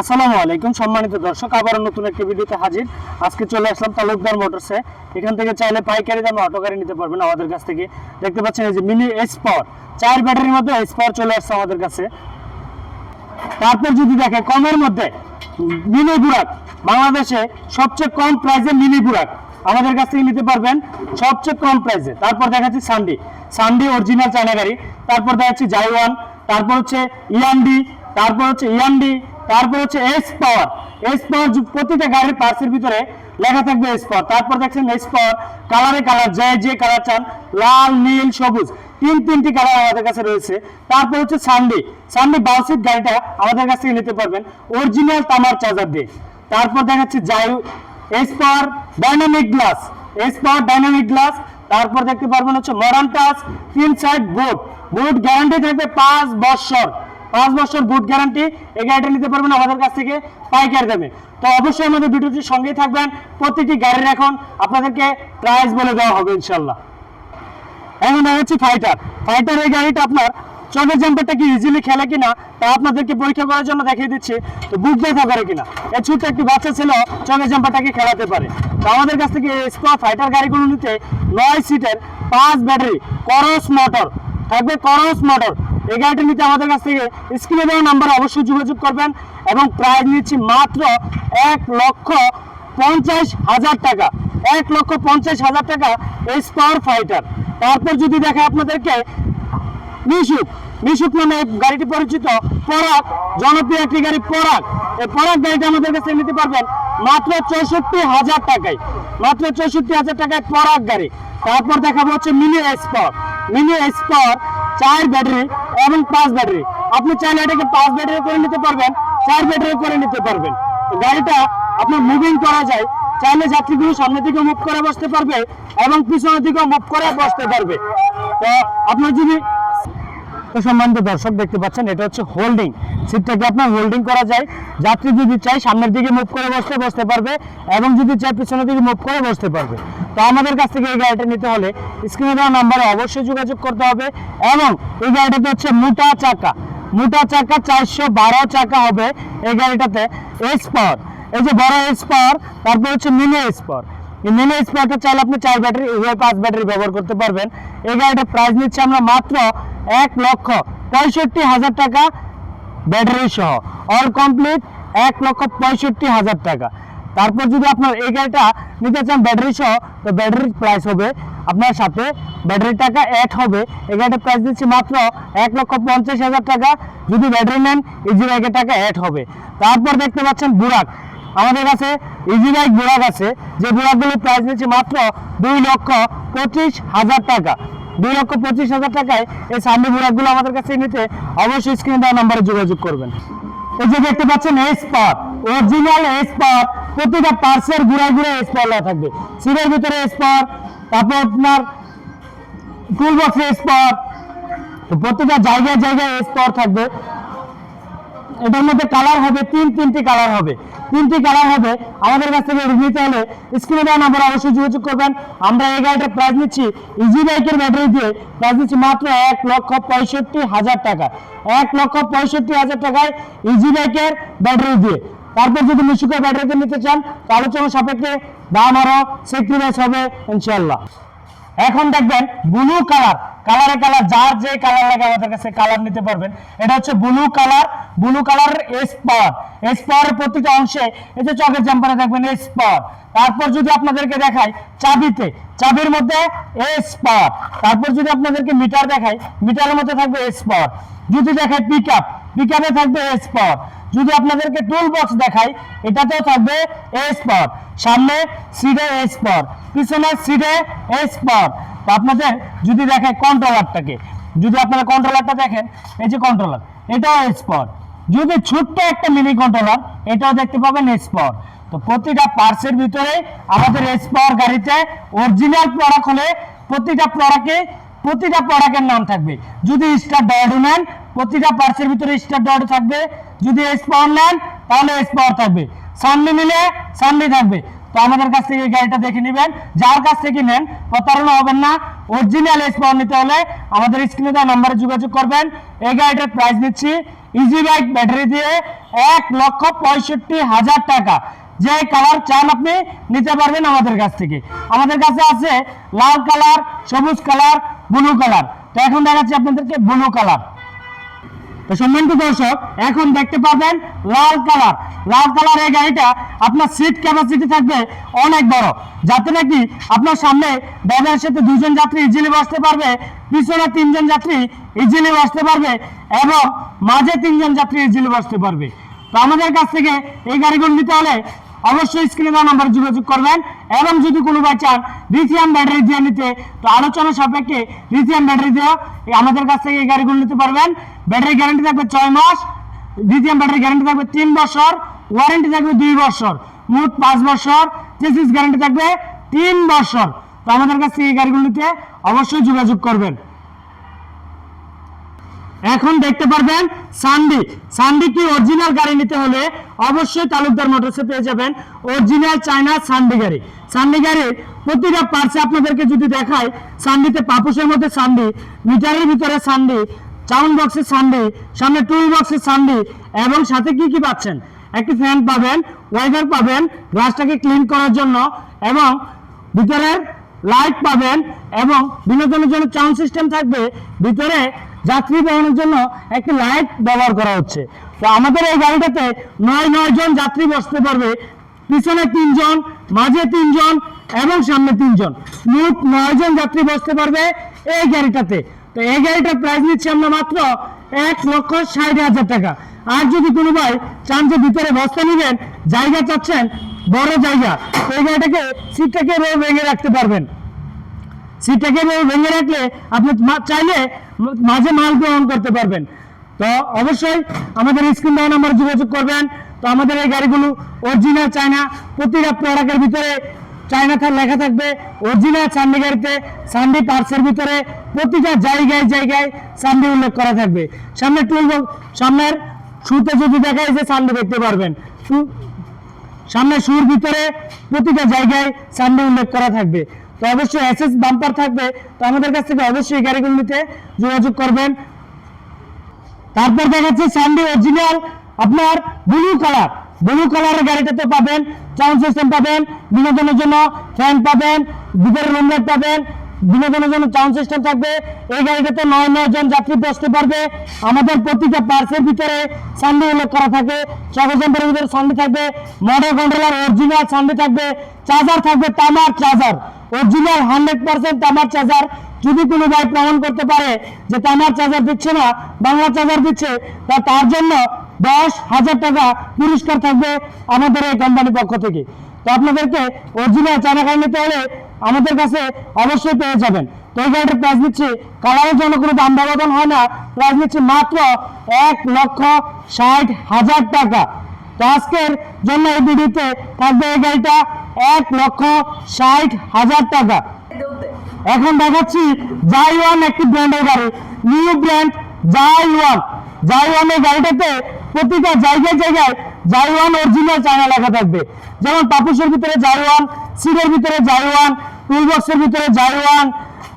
আসসালামু আলাইকুম সম্মানিত দর্শক আবার নতুন একটি ভিডিওতে হাজির। আজকে চলে আসলাম তালুকদার মোটরসে এখান থেকে চাইলে পাইকারি দামে অটো গাড়ি নিতে পারবেন আমাদের কাছ থেকে। দেখতে পাচ্ছেন এই যে মিনি এস পাওয়ার চার ব্যাটারির মধ্যে এস পাওয়ার চলে আসছে আমাদের কাছে। তারপর যদি দেখে কমের মধ্যে মিনি বুরাক। বাংলাদেশে সবচেয়ে কম প্রাইসে মিনি বুরাক। আমাদের কাছ থেকে নিতে পারবেন সবচেয়ে কম প্রাইসে তারপর দেখাচ্ছি সানডি সানডি অরিজিনাল চায়না গাড়ি। তারপর দেখাচ্ছি জাইওয়ান তারপর হচ্ছে ইয়ান্ডি তারপর হচ্ছে ইয়ান্ডি তারপর হচ্ছে এস পাওয়ার এস পাওয়ার প্রতিটা গাড়ির পার্সের ভিতরে লেখা থাকবে এস পাওয়ার তারপর দেখছেন এস পাওয়ার কালারে কালার যে যে কালার চান, লাল, নীল, সবুজ, তিন তিনটি কালার আমাদের কাছে রয়েছে। তারপর হচ্ছে সানডে সানডে বাউসিট গাড়িটা আমাদের কাছ থেকে নিতে পারবেন। অরিজিনাল তামার চার্জার দিয়ে। তারপর দেখাচ্ছে জাই S power dynamic glass S power dynamic glass তারপর দেখতে পারবেন হচ্ছে মডার্ন টাচ তিন সাইড বোর্ড বুট গ্যারান্টি থাকবে পাঁচ বছর। পাঁচ বছর বুট গ্যারান্টি এই গাড়িটা নিতে পারবেন, আমাদের কাছ থেকে পাইকারি দামে। তো অবশ্যই আমাদের ভিডিওটির সঙ্গেই থাকবেন, প্রতিটি গাড়ির এখন আপনাদেরকে প্রাইস বলে দেওয়া হবে, ইনশাল্লাহ। এখন দেখাচ্ছি ফাইটার ফাইটার এই গাড়িটা আপনার চোখের জাম্পারটা কি ইজিলি খেলে কিনা, তা আপনাদেরকে পরীক্ষা করার জন্য দেখিয়ে দিচ্ছি। তো বুক ব্যথা করে কিনা? এই ছোট্ট একটি বাচ্চা ছিল, চোখের জাম্পারটাকে খেলাতে পারে। তো আমাদের কাছ থেকে স্কোয়া ফাইটার গাড়িগুলো নিতে নয় সিটের পাঁচ ব্যাটারি করস মোটর থাকবে করস মোটর এই গাড়িটা নিতে আমাদের কাছ থেকে স্ক্রিনে দেওয়া নাম্বারে অবশ্যই যোগাযোগ করবেন এবং প্রাইস নিচ্ছি মাত্র এক লক্ষ পঞ্চাশ হাজার টাকা। এক লক্ষ পঞ্চাশ হাজার টাকা এস পাওয়ার ফাইটার তারপর যদি দেখে আপনাদেরকে মিশুক মিশুক নামে গাড়িটি পরিচিত, পরাগ, জনপ্রিয় একটি গাড়ি পরাগ। এই পরাক গাড়িটা আমাদের কাছে নিতে পারবেন মাত্র চৌষট্টি হাজার টাকায়। মাত্র চৌষট্টি হাজার টাকায় পরাগ গাড়ি। তারপর দেখাবো হচ্ছে মিনি এক্সপার মিনি এক্সপার চার ব্যাটারি এবং পাঁচ ব্যাটারি। আপনি চাইলে এটাকে পাঁচ ব্যাটারি করে নিতে পারবেন, চার ব্যাটারি করে নিতে পারবেন। গাড়িটা আপনার মুভিং করা যায়। চাইলে যাত্রীগুলো সামনে দিকে মুভ করে বসতে পারবে এবং পিছনের দিকে মুভ করে বসতে পারবে। তো আপনার যদি সম্মানিত দর্শক, দেখতে পাচ্ছেন, এটা হচ্ছে হোল্ডিং সিটটাকে আপনার হোল্ডিং করা যায়। যাত্রী যদি চাই সামনের দিকে মুভ করে বসতে বসতে পারবে। এবং যদি চাই পিছনের দিকে মুভ করে বসতে পারবে। তো আমাদের কাছ থেকে এই গাড়িটা নিতে হলে স্ক্রিনে দেওয়া নাম্বারে অবশ্যই যোগাযোগ করতে হবে। এবং এই গাড়িটাতে হচ্ছে মোটা চাকা। মোটা চাকা চারশো বারো চাকা হবে এই গাড়িটাতে। এস পাওয়ার এই যে বড় এস পাওয়ার তারপর হচ্ছে মিনি এস পাওয়ার মিনি স্পটটা চাইলে আপনি চার ব্যাটারি উভয় পাঁচ ব্যাটারি ব্যবহার করতে পারবেন। এই গাড়িটার প্রাইস নিচ্ছে আমরা মাত্র এক লক্ষ পঁয়ষট্টি হাজার টাকা। ব্যাটারি সহ। অল কমপ্লিট এক লক্ষ পঁয়ষট্টি হাজার টাকা। তারপর যদি আপনার এই গাড়িটা নিতে চান ব্যাটারি সহ, তো ব্যাটারির প্রাইস হবে আপনার সাথে। ব্যাটারির টাকা অ্যাড হবে। এই গাড়িটার প্রাইস দিচ্ছি মাত্র এক লক্ষ পঞ্চাশ হাজার টাকা। যদি ব্যাটারি নেন ইজি বাইকের টাকা অ্যাড হবে। তারপর দেখতে পাচ্ছেন বুরাক আমাদের কাছে ইজি বাইক বুরাক আছে। যে বুরাকগুলোর প্রাইস নিচ্ছে মাত্র দুই লক্ষ পঁচিশ হাজার টাকা। দুই লক্ষ পঁচিশ হাজার টাকায় এই সামনে বুরাকগুলো আমাদের কাছে নিতে অবশ্যই স্ক্রিনে দেওয়া নাম্বারে যোগাযোগ করবেন। এই যে দেখতে পাচ্ছেন এস পাওয়ার অরিজিনাল এস প্রতিটা পার্সের ঘুরায় ঘুরে এস পাওয়ার লাগা থাকবে। সিটের ভিতরে এস তারপর আপনার টুল বক্সে এস প্রতিটা জায়গায় জায়গায় এস থাকবে। এটার মধ্যে কালার হবে, তিন তিনটি কালার হবে। তিনটি কালার হবে, আমাদের কাছ থেকে নিতে হলে স্ক্রিনে দেওয়া নাম্বার অবশ্যই যোগাযোগ করবেন। আমরা এই গাড়িটার প্রাইস নিচ্ছি ইজি বাইকের ব্যাটারি দিয়ে প্রাইস নিচ্ছি মাত্র এক লক্ষ পঁয়ষট্টি হাজার টাকা। এক লক্ষ পঁয়ষট্টি হাজার টাকায় ইজি বাইকের ব্যাটারি দিয়ে। তারপর যদি মিশুকের ব্যাটারিতে নিতে চান, তাহলে আলোচনা সাপেক্ষে দাম আরও সেক্রিফাইস হবে ইনশাল্লাহ এখন দেখবেন ব্লু কালার কালারে কালার যার যে কালার লাগে আমাদের কাছে কালার নিতে পারবেন। এটা হচ্ছে blue colour blue colour S power S পাওয়ারের প্রতিটা অংশে এই যে চকের জাম্পারে দেখবেন এস পাওয়ার তারপর যদি আপনাদেরকে দেখাই চাবিতে, চাবির মধ্যে এস পাওয়ার তারপর যদি আপনাদেরকে মিটার দেখাই মিটারের মধ্যে থাকবে এস পাওয়ার যদি দেখাই পিক আপ পিক আপে থাকবে এস পাওয়ার যদি আপনাদেরকে টুল বক্স দেখাই, এটাতেও থাকবে এস পাওয়ার সামনে সিডে এস পাওয়ার পিছনে সিডে এস পাওয়ার তো আপনাদের যদি দেখেন কন্ট্রোলারটাকে যদি আপনারা কন্ট্রোলারটা দেখেন, এই যে কন্ট্রোলার এটাও এস পাওয়ার যদি ছোট্ট একটা মিনি কন্ট্রোলার এটাও দেখতে পাবেন এস পাওয়ার তো প্রতিটা পার্সের ভিতরে আমাদের এস পাওয়ার গাড়িতে অরিজিনাল প্রোডাক্ট হলে প্রতিটা প্রোডাক্টে প্রতিটা প্রোডাক্টের নাম থাকবে। যদি স্টার ডয়াডো নেন, প্রতিটা পার্সের ভিতরে স্টার ডয়াডো থাকবে। যদি এস পাওয়ার নেন, তাহলে এস পাওয়ার থাকবে। সামনে নিলে সামনে থাকবে। তো আমাদের কাছ থেকে গাড়িটা দেখে নেবেন। যার কাছ থেকে নেন, প্রতারণা হবেন না। অরিজিনাল এস নিতে হলে আমাদের স্ক্রিনে দেওয়া নাম্বারে যোগাযোগ করবেন। এই গাড়িটার প্রাইস দিচ্ছি ইজি বাইক ব্যাটারি দিয়ে এক লক্ষ পঁয়ষট্টি হাজার টাকা। যে কালার চান আপনি নিতে পারবেন আমাদের কাছ থেকে। আমাদের কাছে আছে লাল কালার সবুজ কালার ব্লু কালার তো এখন দেখাচ্ছি আপনাদেরকে ব্লু কালার তো সম্মানিত দর্শক, এখন দেখতে পাবেন লাল কালার। লাল কালার এই গাড়িটা আপনার সিট ক্যাপাসিটি থাকবে অনেক বড়। যাতে নাকি আপনার সামনে ড্রাইভারের সাথে দুজন যাত্রী ইজিলি বসতে পারবে, পিছনে তিনজন যাত্রী ইজিলি বসতে পারবে এবং মাঝে তিনজন যাত্রী ইজিলি বসতে পারবে। তো আমাদের কাছ থেকে এই গাড়িগুলো নিতে হলে অবশ্যই স্ক্রিনে দেওয়া নাম্বার যোগাযোগ করবেন এবং যদি কোনো বাই চান লিথিয়াম ব্যাটারি দিয়ে নিতে, তো আলোচনা সাপেক্ষে লিথিয়াম ব্যাটারি দিয়ে আমাদের কাছ থেকে এই গাড়িগুলো নিতে পারবেন। ব্যাটারি গ্যারান্টি থাকবে ছয় মাস লিথিয়াম ব্যাটারি গ্যারান্টি থাকবে তিন বছর ওয়ারেন্টি থাকবে দুই বছর, মোট পাঁচ বছর চেসিস গ্যারান্টি থাকবে তিন বছর। তো আমাদের কাছ এই গাড়িগুলো নিতে অবশ্যই যোগাযোগ করবেন। এখন দেখতে পারবেন সানডি সানডি কি অরিজিনাল গাড়ি নিতে হলে অবশ্যই তালুকদার মোটরসে পেয়ে যাবেন অরিজিনাল চায়না সানডি গাড়ি। সানডি গাড়ির প্রতিটা পার্টসে আপনাদেরকে যদি দেখায় সানডিতে পাপুসের মধ্যে সানডি মিটারের ভিতরে সানডি চাউন বক্সের সানডি সামনে টুল বক্সের সানডি এবং সাথে কি কি পাচ্ছেন? একটি ফ্যান পাবেন ওয়াইফার পাবেন গ্লাসটাকে ক্লিন করার জন্য, এবং ভিতরের লাইট পাবেন, এবং বিনোদনের জন্য সাউন্ড সিস্টেম থাকবে। ভিতরে যাত্রী বহনের জন্য একটি লাইট ব্যবহার করা হচ্ছে। তো আমাদের এই গাড়িটাতে নয় নয় জন যাত্রী বসতে পারবে। পিছনে তিনজন, মাঝে তিনজন, এবং সামনে তিনজন। মোট নয় জন যাত্রী বসতে পারবে এই গাড়িটাতে। তো এই গাড়িটার প্রাইস নিচ্ছি আমরা মাত্র এক লক্ষ ষাট হাজার টাকা। আর যদি কোনো ভাই চান যে ভিতরে বস্তা নেবেন, জায়গা চাচ্ছেন, বড় জায়গা এই গাড়িটাকে সিটটাকে এভাবে ভেঙে রাখতে পারবেন। সিটটাকে এভাবে ভেঙে রাখলে আপনি চাইলে মাঝে মাল গ্রহণ করতে পারবেন। তো অবশ্যই আমাদের স্ক্রিন দেওয়া নাম্বার যোগাযোগ করবেন। তো আমাদের এই গাড়িগুলো অরিজিনাল চায়না প্রতিটা প্রোডাক্টের ভিতরে চায়না থার লেখা থাকবে। অরিজিনাল সান্ডি গাড়িতে সান্ডি পার্সের ভিতরে প্রতিটা জায়গায় জায়গায় সান্ডি উল্লেখ করা থাকবে। সামনে টুল সামনের শুতে যদি দেখায় যে সান্ডি দেখতে পারবেন। সামনে সুর ভিতরে প্রতিটা জায়গায় সানডে উল্লেখ করা থাকবে। তো অবশ্যই এসএস বাম্পার থাকবে। তো আমাদের কাছ থেকে অবশ্যই গাড়িগুলো নিতে যোগাযোগ করবেন। তারপর দেখাচ্ছে সানডে অরিজিনাল আপনার ব্লু কালার ব্লু কালারের গাড়িটাতে পাবেন সাউন্ড সিস্টেম পাবেন, বিনোদনের জন্য ফ্যান পাবেন ভিতরে রুমলাইট পাবেন বিনোদনের জন্য সাউন্ড সিস্টেম থাকবে। এই গাড়িটাতে নয় নয় জন যাত্রী বসতে পারবে। আমাদের প্রতিটা পার্সের ভিতরে সানডে উল্লেখ করা থাকে। ঘণ্টার ভিতরে সানডে থাকবে। মডেল কন্ট্রোলার অরিজিনাল সানডে থাকবে। চার্জার থাকবে তামার চার্জার অরিজিনাল হান্ড্রেড পার্সেন্ট তামার চার্জার যদি কোনো ভাই প্রমাণ করতে পারে যে তামার চার্জার দিচ্ছে না, বাংলা চার্জার দিচ্ছে, তা তার জন্য দশ হাজার টাকা পুরস্কার থাকবে আমাদের এই কোম্পানির পক্ষ থেকে। তো আপনাদেরকে অরিজিনাল চায়না গাড়ি নিতে হলে আমাদের কাছে অবশ্যই পেয়ে যাবেন। তো এই গাড়িটার প্রাইস নিচ্ছি কালারের জন্য কোনো দাম ব্যবধান হয় না। প্রাইস নিচ্ছি মাত্র এক লক্ষ ষাট হাজার টাকা। তো আজকের জন্য এই ভিডিওতে থাকবে এই গাড়িটা এক লক্ষ ষাট হাজার টাকা। এখন দেখাচ্ছি জাইওয়ান একটি ব্র্যান্ডের গাড়ি নিউ ব্র্যান্ড জাইওয়ান জাইওয়ান এই গাড়িটাতে প্রতিটা জায়গায় জায়গায় জাইওয়ান অরিজিনাল চায়না লেখা থাকবে। যেমন পাপুসের ভিতরে জাইওয়ান সিটের ভিতরে জাইওয়ান টুল বক্সের ভিতরে জাইওয়ান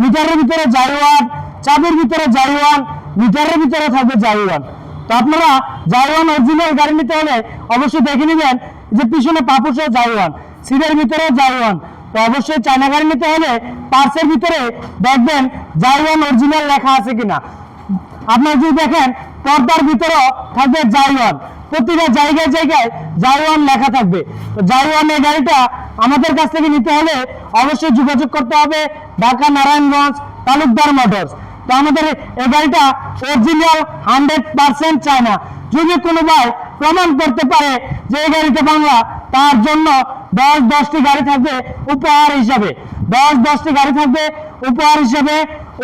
মিটারের ভিতরে জাইওয়ান চাবির ভিতরে জাইওয়ান মিটারের ভিতরে থাকবে জাইওয়ান তো আপনারা জাইওয়ান অরিজিনাল গাড়ি নিতে হলে অবশ্যই দেখে নেবেন যে পিছনে পাপুসে জাইওয়ান সিটের ভিতরে জাইওয়ান তো অবশ্যই চায়না গাড়ি নিতে হলে পার্সের ভিতরে দেখবেন জাইওয়ান অরিজিনাল লেখা আছে কিনা। আপনারা যদি দেখেন পর্দার ভিতরেও থাকবে জাইওয়ান। প্রতিটা জায়গায় জায়গায় জাইওয়ান লেখা থাকবে। তো জাইওয়ান এই গাড়িটা আমাদের কাছ থেকে নিতে হলে অবশ্যই যোগাযোগ করতে হবে ঢাকা, নারায়ণগঞ্জ, তালুকদার মোটরস। তো আমাদের এই গাড়িটা অরিজিনাল হান্ড্রেড পার্সেন্ট চায়না। যদি কোনো ভাই প্রমাণ করতে পারে যে এই গাড়িটা বাংলা, তার জন্য দশ, দশটি গাড়ি থাকবে উপহার হিসাবে। দশ, দশটি গাড়ি থাকবে উপহার হিসাবে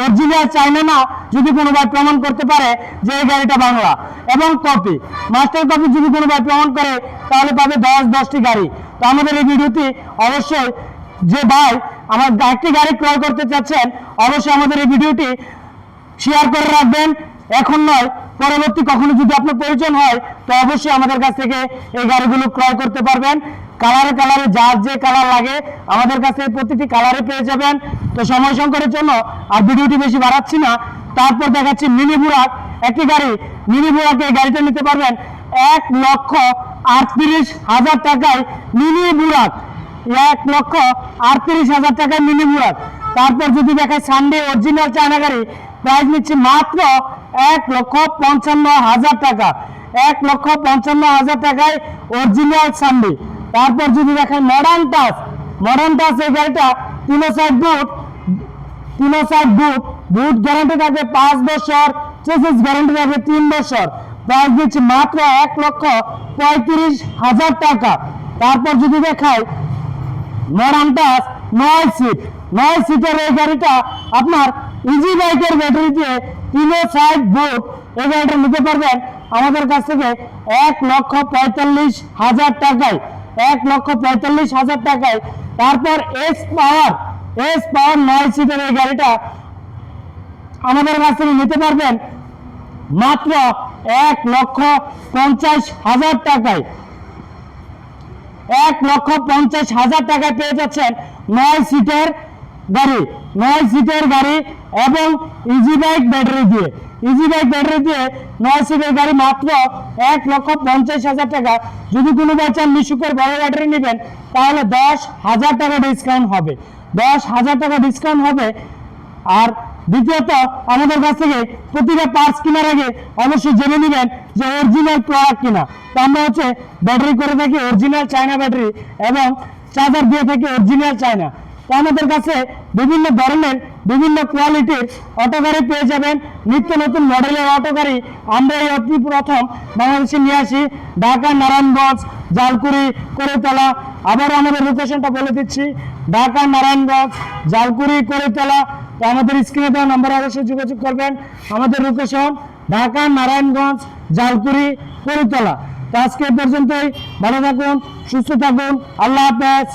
অরিজিনাল চাইনা না যদি কোনো ভাই প্রমাণ করতে পারে যে এই গাড়িটা বাংলা, এবং কপি, মাস্টার কপি যদি কোনো প্রমাণ করে, তাহলে পাবে দশ, দশটি গাড়ি। তো আমাদের এই ভিডিওটি অবশ্যই যে ভাই আমার একটি গাড়ি ক্রয় করতে চাচ্ছেন, অবশ্যই আমাদের এই ভিডিওটি শেয়ার করে রাখবেন। এখন নয়, পরবর্তী কখনো যদি আপনার প্রয়োজন হয়, তো অবশ্যই আমাদের কাছ থেকে এই গাড়িগুলো ক্রয় করতে পারবেন। কালারে কালারে যার যে কালার লাগে, আমাদের কাছে প্রতিটি কালারে পেয়ে যাবেন। তো সময় সংকটের জন্য আর ভিডিওটি বেশি বাড়াচ্ছি না। তারপর দেখাচ্ছি মিনি বুরাক একটি গাড়ি, মিনি এই গাড়িটা নিতে পারবেন এক লক্ষ আটত্রিশ হাজার টাকায় মিনি বুরাক এক লক্ষ আটত্রিশ হাজার টাকায় মিনি বুরাক তারপর যদি দেখায় সানডে অরিজিনাল চায়না গাড়ি প্রাইস নিচ্ছে মাত্র এক লক্ষ পঞ্চান্ন হাজার টাকা। এক লক্ষ পঞ্চান্ন হাজার টাকায় অরিজিনাল সানডে তারপর যদি দেখায় মডার্ন টাস মডার্ন টাস এই গাড়িটা তিনো সাইড বুট তিনো সাইড বুট বুট গ্যারান্টি থাকবে পাঁচ বছর চেসিস গ্যারান্টি থাকবে তিন বছর। প্রাইস দিচ্ছে মাত্র এক লক্ষ পঁয়ত্রিশ হাজার টাকা। তারপর যদি দেখায় মডার্ন টাচ নয় সিট নয় সিটের এই গাড়িটা আপনার ইজি বাইকের ব্যাটারি দিয়ে তিনো সাইড বুট এই গাড়িটা নিতে পারবেন আমাদের কাছ থেকে এক লক্ষ পঁয়তাল্লিশ হাজার টাকায়। এক লক্ষ পঁয়তাল্লিশ হাজার টাকায়। তারপর এস পাওয়ার এস পাওয়ার নয় সিটের এই গাড়িটা আমাদের কাছ থেকে নিতে পারবেন মাত্র এক লক্ষ পঞ্চাশ হাজার টাকায়। এক লক্ষ পঞ্চাশ হাজার টাকায় পেয়ে যাচ্ছেন নয় সিটের গাড়ি, নয় সিটের গাড়ি এবং ইজি বাইক ব্যাটারি দিয়ে। ইজি বাইক ব্যাটারি দিয়ে নয় সিটের গাড়ি মাত্র এক লক্ষ পঞ্চাশ হাজার টাকা। যদি কোনো বাচ্চা মিশুকের বড় ব্যাটারি নেবেন, তাহলে দশ হাজার টাকা ডিসকাউন্ট হবে। দশ হাজার টাকা ডিসকাউন্ট হবে। আর দ্বিতীয়ত, আমাদের কাছ থেকে প্রতিটা পার্টস কেনার আগে অবশ্যই জেনে নেবেন যে অরিজিনাল প্রোডাক্ট কিনা। তো আমরা হচ্ছে ব্যাটারি করে থাকি অরিজিনাল চায়না ব্যাটারি এবং চার্জার দিয়ে থাকি অরিজিনাল চায়না তো আমাদের কাছে বিভিন্ন ধরনের, বিভিন্ন কোয়ালিটির অটো গাড়ি পেয়ে যাবেন। নিত্য নতুন মডেলের অটো গাড়ি আমরা এই অতি প্রথম বাংলাদেশে নিয়ে আসি ঢাকা, নারায়ণগঞ্জ জালকুড়ি করেতলা। আবারও আমাদের লোকেশনটা বলে দিচ্ছি, ঢাকা, নারায়ণগঞ্জ, জালকুড়ি, করেতলা। তো আমাদের স্ক্রিনে দেওয়া নাম্বার অবশ্যই যোগাযোগ করবেন। আমাদের লোকেশন ঢাকা, নারায়ণগঞ্জ, জালকুড়ি, করেতলা। তো আজকে পর্যন্তই। ভালো থাকুন, সুস্থ থাকুন। আল্লাহ হাফেজ।